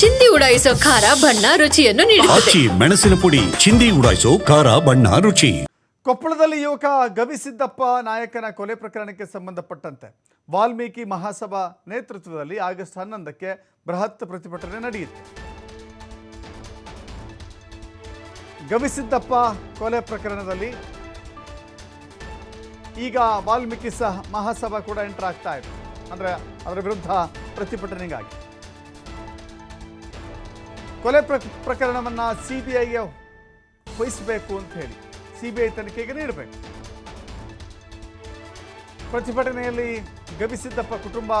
ಚಿಂದಿ ಉಡಾಯಿಸೋ ಖಾರ ಬಣ್ಣ ರುಚಿಯನ್ನು ನೀಡುತ್ತದೆ. ಆಚಿ ಮೆಣಸಿನ ಪುಡಿ ಚಿಂದಿ ಉಡಾಯಿಸೋ ಖಾರ ಬಣ್ಣ ರುಚಿ. ಕೊಪ್ಪಳದಲ್ಲಿ ಯುವಕ ಗವಿಸಿದ್ದಪ್ಪ ನಾಯಕನ ಕೊಲೆ ಪ್ರಕರಣಕ್ಕೆ ಸಂಬಂಧಪಟ್ಟಂತೆ ವಾಲ್ಮೀಕಿ ಮಹಾಸಭಾ ನೇತೃತ್ವದಲ್ಲಿ ಆಗಸ್ಟ್ ಹನ್ನೊಂದಕ್ಕೆ ಬೃಹತ್ ಪ್ರತಿಭಟನೆ ನಡೆಯಿತು. ಗವಿಸಿದ್ದಪ್ಪ ಕೊಲೆ ಪ್ರಕರಣದಲ್ಲಿ ಈಗ ವಾಲ್ಮೀಕಿ ಸಹ ಮಹಾಸಭಾ ಕೂಡ ಎಂಟರ್ ಆಗ್ತಾ ಇದೆ. ಅಂದರೆ ಅದರ ವಿರುದ್ಧ ಪ್ರತಿಭಟನೆಗಾಗಿ. ಕೊಲೆ ಪ್ರ, ಪ್ರಕರಣವನ್ನು ಸಿ ಬಿ ಐಗೆ ವಹಿಸಬೇಕು ಅಂತ ಹೇಳಿ ಸಿ ಬಿ ಐ ತನಿಖೆಗೆ ನೀಡಬೇಕು. ಪ್ರತಿಭಟನೆಯಲ್ಲಿ ಗವಿಸಿದ್ದಪ್ಪ ಕುಟುಂಬ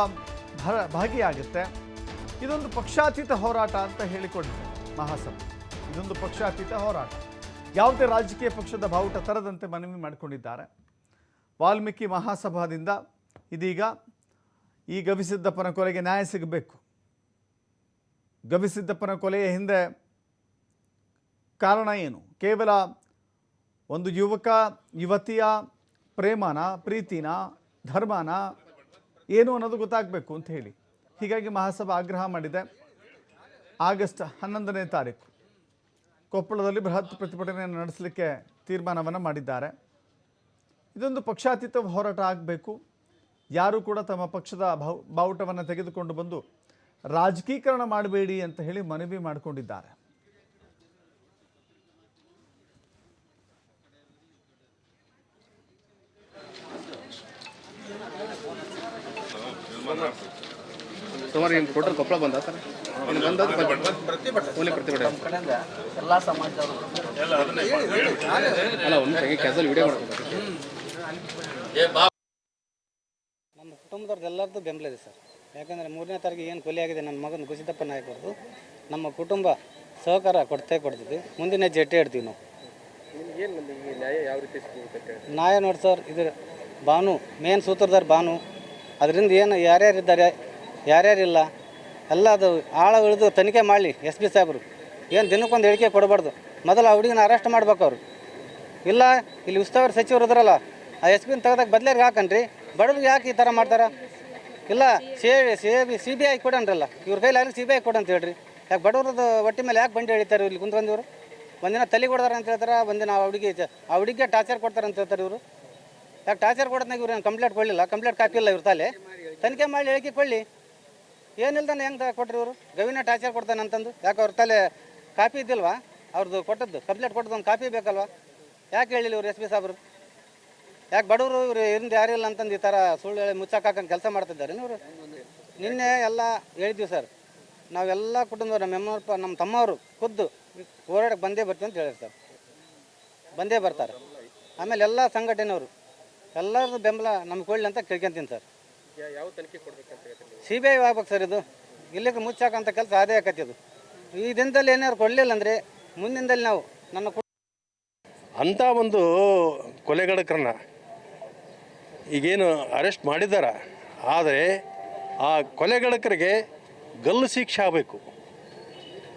ಭಾಗಿಯಾಗುತ್ತೆ. ಇದೊಂದು ಪಕ್ಷಾತೀತ ಹೋರಾಟ ಅಂತ ಹೇಳಿಕೊಂಡಿದೆ ಮಹಾಸಭೆ. ಇದೊಂದು ಪಕ್ಷಾತೀತ ಹೋರಾಟ. ಯಾವುದೇ ರಾಜಕೀಯ ಪಕ್ಷದ ಬಾವುಟ ತರದಂತೆ ಮನವಿ ಮಾಡಿಕೊಂಡಿದ್ದಾರೆ. ವಾಲ್ಮೀಕಿ ಮಹಾಸಭಾದಿಂದ ಇದೀಗ ಈ ಗವಿಸಿದ್ದಪ್ಪನ ಕೊಲೆಗೆ ನ್ಯಾಯ ಸಿಗಬೇಕು. ಗವಿಸಿದ್ದಪ್ಪನ ಕೊಲೆಯ ಹಿಂದೆ ಕಾರಣ ಏನು? ಕೇವಲ ಒಂದು ಯುವಕ, ಯುವತಿಯ ಪ್ರೇಮನ, ಪ್ರೀತಿನ, ಧರ್ಮನ ಏನು ಅನ್ನೋದು ಗೊತ್ತಾಗಬೇಕು ಅಂತ ಹೇಳಿ. ಹೀಗಾಗಿ ಮಹಾಸಭಾ ಆಗ್ರಹ ಮಾಡಿದೆ. ಆಗಸ್ಟ್ ಹನ್ನೊಂದನೇ ತಾರೀಕು ಕೊಪ್ಪಳದಲ್ಲಿ ಬೃಹತ್ ಪ್ರತಿಭಟನೆಯನ್ನು ನಡೆಸಲಿಕ್ಕೆ ತೀರ್ಮಾನವನ್ನು ಮಾಡಿದ್ದಾರೆ. ಇದೊಂದು ಪಕ್ಷಾತೀತ ಹೋರಾಟ ಆಗಬೇಕು. ಯಾರು ಕೂಡ ತಮ್ಮ ಪಕ್ಷದ ಬಾವು ಬಾವುಟವನ್ನು ತೆಗೆದುಕೊಂಡು ಬಂದು ರಾಜಕೀಕರಣ ಮಾಡಬೇಡಿ ಅಂತ ಹೇಳಿ ಮನವಿ ಮಾಡಿಕೊಂಡಿದ್ದಾರೆ. ಸುಮಾರು ಕೊಪ್ಪಳ ಬಂದ ಸರ್? ಇನ್ನು ಬಂದದ್ದು ಓನ್ಲಿ ಪ್ರತಿಭಟನೆ. ಎಲ್ಲ ಸಮಾಜದವರು. ಅಲ್ಲ ಒಂದು ಹೇಗೆ ಕ್ಯಾಸಲ್ ವಿಡಿಯೋ ನಮ್ಮ ಕುಟುಂಬದವ್ರದ್ದು ಎಲ್ಲರದ್ದು ಬೆಂಬಲ ಇದೆ ಸರ್. ಯಾಕಂದರೆ ಮೂರನೇ ತಾರೀಕು ಏನು ಕೊಲೆ ಆಗಿದೆ ನನ್ನ ಮಗನ ಕುಸಿದಪ್ಪ ನಾಯಕರದು ನಮ್ಮ ಕುಟುಂಬ ಸಹಕಾರ ಕೊಡ್ತೇ ಕೊಡ್ತೀವಿ ಮುಂದಿನ ಜಟ್ಟೆ ಇಡ್ತೀವಿ ನಾವು. ನ್ಯಾಯ ನೋಡಿ ಸರ್ ಇದು ಭಾನು ಮೇನ್ ಸೂತ್ರಧಾರ ಭಾನು. ಅದರಿಂದ ಏನು ಯಾರ್ಯಾರಿದ್ದಾರೆ ಯಾರ್ಯಾರಿಲ್ಲ ಎಲ್ಲ ಅದು ಆಳ ಇಳಿದು ತನಿಖೆ ಮಾಡಲಿ ಎಸ್ ಪಿ ಸಾಹೇಬರು. ಏನು ದಿನಕ್ಕೊಂದು ಹೇಳಿಕೆ ಕೊಡಬಾರ್ದು. ಮೊದಲು ಆ ಹುಡುಗಿನ ಅರೆಸ್ಟ್ ಮಾಡ್ಬೇಕು ಅವರು. ಇಲ್ಲ ಇಲ್ಲಿ ಉಸ್ತುವಾರಿ ಸಚಿವರು ಇದ್ರಲ್ಲ ಆ ಎಸ್ ಪಿನ ತೆಗೆದಾಗ ಬದಲೇರಿಗೆ ಹಾಕನ್ರಿ. ಬಡವ್ರಿಗೆ ಯಾಕೆ ಈ ಥರ ಮಾಡ್ತಾರ? ಇಲ್ಲ, C C C B I ಕೊಡನ್ರಲ್ಲ ಇವ್ರ ಕೈಲಿ ಸಿ ಬಿ ಐ ಕೊಡಂತ ಹೇಳ್ರಿ. ಯಾಕೆ ಬಡವ್ರದ್ದು ಹೊಟ್ಟೆ ಮೇಲೆ ಯಾಕೆ ಬಂಡಿ ಹೇಳ್ತಾರೆ ಇಲ್ಲಿ ಕುಂತ್ಕೊಂಡಿವ್ರು ಒಂದಿನ ತಲೆ ಕೊಡ್ತಾರೆ ಅಂತ ಹೇಳ್ತಾರೆ, ಒಂದಿನ ಆ ಹುಡುಗಿ ಆ ಹುಡುಗಿಗೆ ಟಾರ್ಚರ್ ಕೊಡ್ತಾರೆ ಅಂತ ಹೇಳ್ತಾರೆ ಇವರು. ಯಾಕೆ ಟಾರ್ಚರ್ ಕೊಡೋದ್ನಾಗ ಇವ್ರು ಕಂಪ್ಲೇಂಟ್ ಕೊಡಲಿಲ್ಲ? ಕಂಪ್ಲೇಂಟ್ ಕಾಪಿ ಇಲ್ಲ ಇವ್ರ ತಾಲೆ. ತನಿಖೆ ಮಾಡಿ ಹೇಳಿಕೆ ಕೊಡಲಿ. ಏನಿಲ್ದಾನೆ ಹೆಂಗೆ ಕೊಟ್ರಿ ಇವರು? ಗವಿನ ಟಾರ್ಚರ್ ಕೊಡ್ತಾನೆ ಅಂತಂದು. ಯಾಕೆ ಅವ್ರ ತಲೆ ಕಾಪಿ ಇದ್ದಿಲ್ವಾ? ಅವ್ರದ್ದು ಕೊಟ್ಟದ್ದು, ಕಂಪ್ಲೇಂಟ್ ಕೊಟ್ಟದ್ದು ಒಂದು ಕಾಪಿ ಬೇಕಲ್ವಾ? ಯಾಕೆ ಹೇಳಿಲ್ಲ ಇವ್ರು ಎಸ್ ಪಿ ಸಾಬ್ರು? ಯಾಕೆ ಬಡವರು ಇವ್ರು ಇರಿಂದ ಯಾರಿಲ್ಲ ಅಂತಂದು ಈ ಥರ ಸುಳ್ಳು ಹೇಳಿ ಮುಚ್ಚಾಕ್ ಹಾಕಂಗೆ ಕೆಲಸ ಮಾಡ್ತಿದ್ದಾರೆ ಇವರು? ನಿನ್ನೆ ಎಲ್ಲ ಹೇಳಿದ್ವಿ ಸರ್. ನಾವೆಲ್ಲ ಕುಟುಂಬದವ್ರು ನಮ್ಮ ಅಮ್ಮಪ್ಪ ನಮ್ಮ ತಮ್ಮವರು ಖುದ್ದು ಹೋರಾಟಕ್ಕೆ ಬಂದೇ ಬರ್ತೀವಿ ಅಂತ ಹೇಳಿದ್ರು ಸರ್. ಬಂದೇ ಬರ್ತಾರೆ. ಆಮೇಲೆ ಎಲ್ಲ ಸಂಘಟನೆಯವರು ಎಲ್ಲರದ್ದು ಬೆಂಬಲ ನಮ್ಗೆ ಕೊಡಲಿ ಅಂತ ಕೇಳ್ಕೊಂತೀನಿ ಸರ್. ಸಿ ಬಿ ಐ ಆಗ್ಬೇಕು ಸರ್ ಇದು. ಇಲ್ಲಿಗೆ ಮುಚ್ಚಾಕಂತ ಕೆಲಸ ಅದೇ ಆಕತಿ ಇದು ಈ ದಿನದಲ್ಲಿ ಏನಾದ್ರು ಕೊಡಲಿಲ್ಲ ಅಂದರೆ ಮುಂದಿನದಲ್ಲಿ ನಾವು ನನ್ನ ಅಂತ ಒಂದು ಕೊಲೆಗಡಕರನ್ನ ಈಗೇನು ಅರೆಸ್ಟ್ ಮಾಡಿದಾರ ಆದರೆ ಆ ಕೊಲೆಗಳಕರಿಗೆ ಗಲ್ಲು ಶಿಕ್ಷೆ ಆಗಬೇಕು.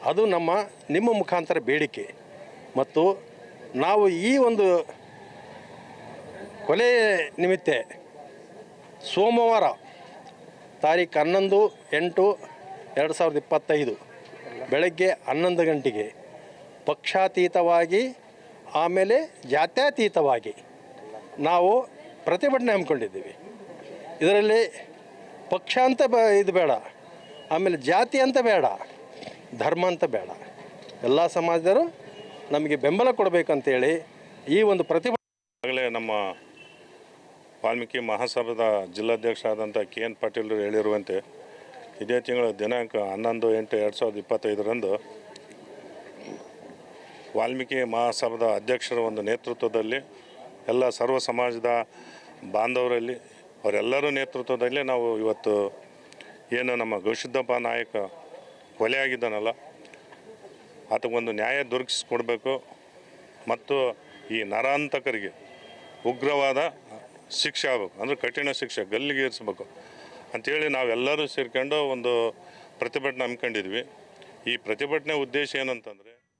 ಅದು ನಮ್ಮ, ನಿಮ್ಮ ಮುಖಾಂತರ ಬೇಡಿಕೆ. ಮತ್ತು ನಾವು ಈ ಒಂದು ಕೊಲೆ ನಿಮಿತ್ತ ಸೋಮವಾರ ತಾರೀಕು ಹನ್ನೊಂದು, ಎಂಟು, ಎರಡು ಸಾವಿರದ ಇಪ್ಪತ್ತೈದು ಬೆಳಗ್ಗೆ ಹನ್ನೊಂದು ಗಂಟೆಗೆ ಪಕ್ಷಾತೀತವಾಗಿ, ಆಮೇಲೆ ಜಾತ್ಯತೀತವಾಗಿ ನಾವು ಪ್ರತಿಭಟನೆ ಹಮ್ಮಿಕೊಂಡಿದ್ದೀವಿ. ಇದರಲ್ಲಿ ಪಕ್ಷ ಅಂತ ಬ, ಇದು ಬೇಡ. ಆಮೇಲೆ ಜಾತಿ ಅಂತ ಬೇಡ. ಧರ್ಮ ಅಂತ ಬೇಡ. ಎಲ್ಲ ಸಮಾಜದವರು ನಮಗೆ ಬೆಂಬಲ ಕೊಡಬೇಕಂತೇಳಿ ಈ ಒಂದು ಪ್ರತಿಭಟನೆ ನಮ್ಮ ವಾಲ್ಮೀಕಿ ಮಹಾಸಭಾದ ಜಿಲ್ಲಾಧ್ಯಕ್ಷ ಆದಂಥ ಕೆ ಎನ್ ಪಾಟೀಲರು ಹೇಳಿರುವಂತೆ ಇದೇ ತಿಂಗಳ ದಿನಾಂಕ ಹನ್ನೊಂದು ಎಂಟು ಎರಡು ಸಾವಿರದ ಇಪ್ಪತ್ತೈದರಂದು ವಾಲ್ಮೀಕಿ ಮಹಾಸಭಾದ ಅಧ್ಯಕ್ಷರ ಒಂದು ನೇತೃತ್ವದಲ್ಲಿ ಎಲ್ಲ ಸರ್ವ ಸಮಾಜದ ಬಾಂಧವರಲ್ಲಿ, ಅವರೆಲ್ಲರ ನೇತೃತ್ವದಲ್ಲಿ ನಾವು ಇವತ್ತು ಏನು ನಮ್ಮ ಗವಿಸಿದ್ದಪ್ಪ ನಾಯಕ ಕೊಲೆಯಾಗಿದ್ದಾನಲ್ಲ ಆತಗೊಂದು ನ್ಯಾಯ ದೊರಕಿಸಿಕೊಡ್ಬೇಕು. ಮತ್ತು ಈ ನರಾಂತಕರಿಗೆ ಉಗ್ರವಾದ ಶಿಕ್ಷೆ ಆಗಬೇಕು, ಅಂದರೆ ಕಠಿಣ ಶಿಕ್ಷೆ, ಗಲ್ಲಿಗೆ ಏರಿಸ್ಬೇಕು. ಅಂಥೇಳಿ ನಾವೆಲ್ಲರೂ ಸೇರ್ಕೊಂಡು ಒಂದು ಪ್ರತಿಭಟನೆ ಹಮ್ಮಿಕೊಂಡಿದ್ವಿ. ಈ ಪ್ರತಿಭಟನೆ ಉದ್ದೇಶ ಏನಂತಂದರೆ